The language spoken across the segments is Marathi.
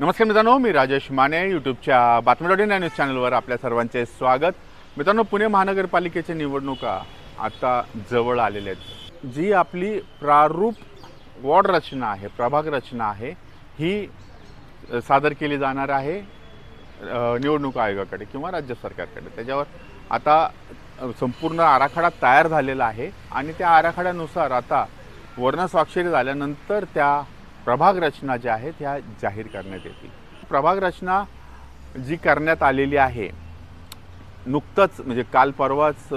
नमस्कार मित्रांनो मी राजेश माने यूट्यूबच्या बातमी डॉट इन या न्यूज चॅनलवर आपल्या सर्वांचे स्वागत. मित्रांनो पुणे महानगरपालिकेच्या निवडणुका आता जवळ आलेल्या आहेत. जी आपली प्रारूप वॉर्ड रचना आहे प्रभाग रचना आहे ही सादर केली जाणार आहे निवडणूक आयोगाकडे किंवा राज्य सरकारकडे. त्याच्यावर आता संपूर्ण आराखडा तयार झालेला आहे आणि त्या आराखड्यानुसार आता वर्ण स्वाक्षरी झाल्यानंतर त्या प्रभाग रचना ज्या आहेत ह्या जाहीर करण्यात येतील. प्रभाग रचना जी करण्यात आलेली आहे नुकतंच म्हणजे काल परवाच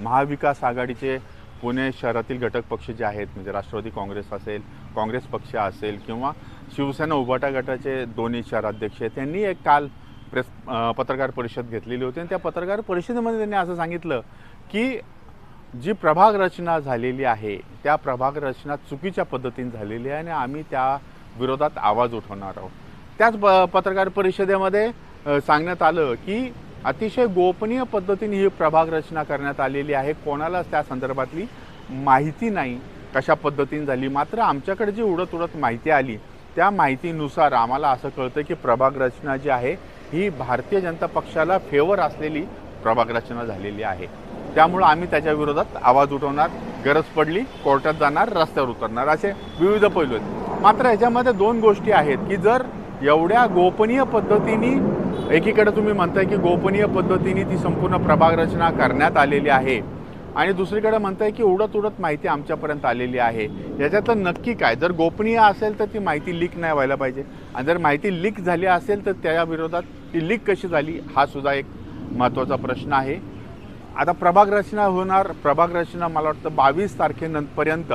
महाविकास आघाडीचे पुणे शहरातील घटक पक्ष जे आहेत म्हणजे राष्ट्रवादी काँग्रेस असेल काँग्रेस पक्ष असेल किंवा शिवसेना उभाटा गटाचे दोन्ही शहराध्यक्ष आहेत त्यांनी एक काल प्रेस पत्रकार परिषद घेतलेली होती आणि त्या पत्रकार परिषदेमध्ये त्यांनी असं सांगितलं की जी प्रभाग रचना झालेली आहे त्या प्रभाग रचना चुकीच्या पद्धतीने झालेली आहे आणि आम्ही त्या विरोधात आवाज उठवणार आहोत. त्याच प पत्रकार परिषदेमध्ये सांगण्यात आलं की अतिशय गोपनीय पद्धतीने ही प्रभाग रचना करण्यात आलेली आहे. कोणालाच त्या संदर्भातली माहिती नाही कशा पद्धतीने झाली. मात्र आमच्याकडे जी उडत उडत माहिती आली त्या माहितीनुसार आम्हाला असं कळतं की प्रभाग रचना जी आहे ही भारतीय जनता पक्षाला फेवर असलेली प्रभाग रचना झालेली आहे. त्यामुळं आम्ही त्याच्या विरोधात आवाज उठवणार गरज पडली कोर्टात जाणार रस्त्यावर उतरणार. असे विविध पैलू आहेत. मात्र ह्याच्यामध्ये दोन गोष्टी आहेत की जर एवढ्या गोपनीय पद्धतीने एकीकडे तुम्ही म्हणताय की गोपनीय पद्धतीने ती संपूर्ण प्रभाग रचना करण्यात आलेली आहे आणि दुसरीकडे म्हणताय की उडत उडत माहिती आमच्यापर्यंत आलेली आहे. याच्यातलं नक्की काय? जर गोपनीय असेल तर ती माहिती लीक नाही व्हायला पाहिजे. आणि जर माहिती लीक झाली असेल तर त्या विरोधात ती लीक कशी झाली हा सुद्धा एक महत्त्वाचा प्रश्न आहे. आता प्रभाग रचना होणार. प्रभाग रचना मला वाटतं बावीस तारखेनंतपर्यंत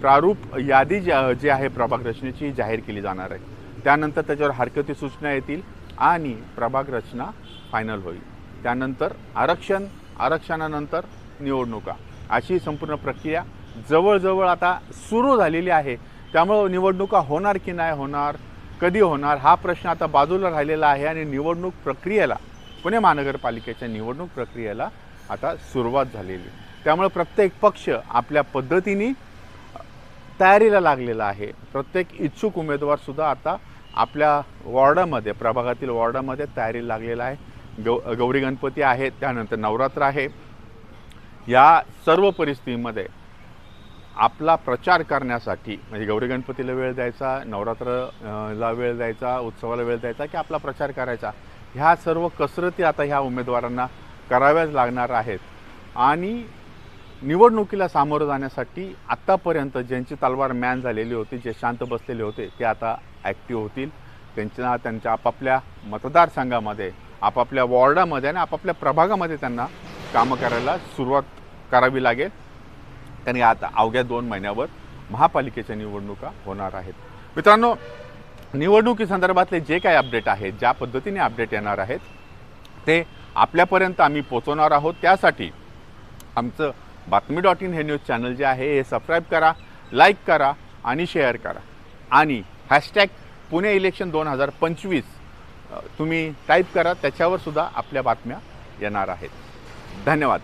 प्रारूप यादी जी जी आहे प्रभाग रचनेची जाहीर केली जाणार आहे. त्यानंतर त्याच्यावर हरकती सूचना येतील आणि प्रभाग रचना फायनल होईल. त्यानंतर आरक्षण आरक्षणानंतर निवडणुका. अशी संपूर्ण प्रक्रिया जवळजवळ आता सुरू झालेली आहे. त्यामुळं निवडणुका होणार की नाही होणार कधी होणार हा प्रश्न आता बाजूला राहिलेला आहे आणि निवडणूक प्रक्रियेला पुणे महानगरपालिकेच्या निवडणूक प्रक्रियेला आता सुरुवात झालेली. त्यामुळे प्रत्येक पक्ष आपल्या पद्धतीने तयारीला लागलेला आहे. प्रत्येक इच्छुक उमेदवारसुद्धा आता आपल्या वॉर्डामध्ये प्रभागातील वॉर्डामध्ये तयारीला लागलेला आहे. गौ गौरी गणपती आहेत त्यानंतर नवरात्र आहे. या सर्व परिस्थितीमध्ये आपला प्रचार करण्यासाठी म्हणजे गौरी गणपतीला वेळ द्यायचा नवरात्र ला वेळ द्यायचा उत्सवाला वेळ द्यायचा की आपला प्रचार करायचा ह्या सर्व कसरती आता ह्या उमेदवारांना कराव्याच लागणार आहेत. आणि निवडणुकीला सामोरं जाण्यासाठी आत्तापर्यंत ज्यांची तलवार मॅन झालेली होती जे शांत बसलेले होते ते आता ॲक्टिव्ह होतील. त्यांच्या त्यांच्या आपापल्या मतदारसंघामध्ये आपापल्या वॉर्डामध्ये आणि आपापल्या प्रभागामध्ये त्यांना कामं करायला सुरुवात करावी लागेल. कारण आता अवघ्या दोन महिन्यावर महापालिकेच्या निवडणुका होणार आहेत. मित्रांनो निवडणुकीसंदर्भातले जे काही अपडेट आहेत ज्या पद्धतीने अपडेट येणार आहेत ते आपल्यापर्यंत आम्ही पोचवणार आहोत. त्यासाठी आमचं बातमी डॉट इन हे न्यूज चॅनल जे आहे हे सबस्क्राईब करा लाईक करा आणि शेअर करा. आणि हॅशटॅग पुणे इलेक्शन दोन हजार पंचवीस तुम्ही टाईप करा त्याच्यावर सुद्धा आपल्या बातम्या येणार आहेत. धन्यवाद.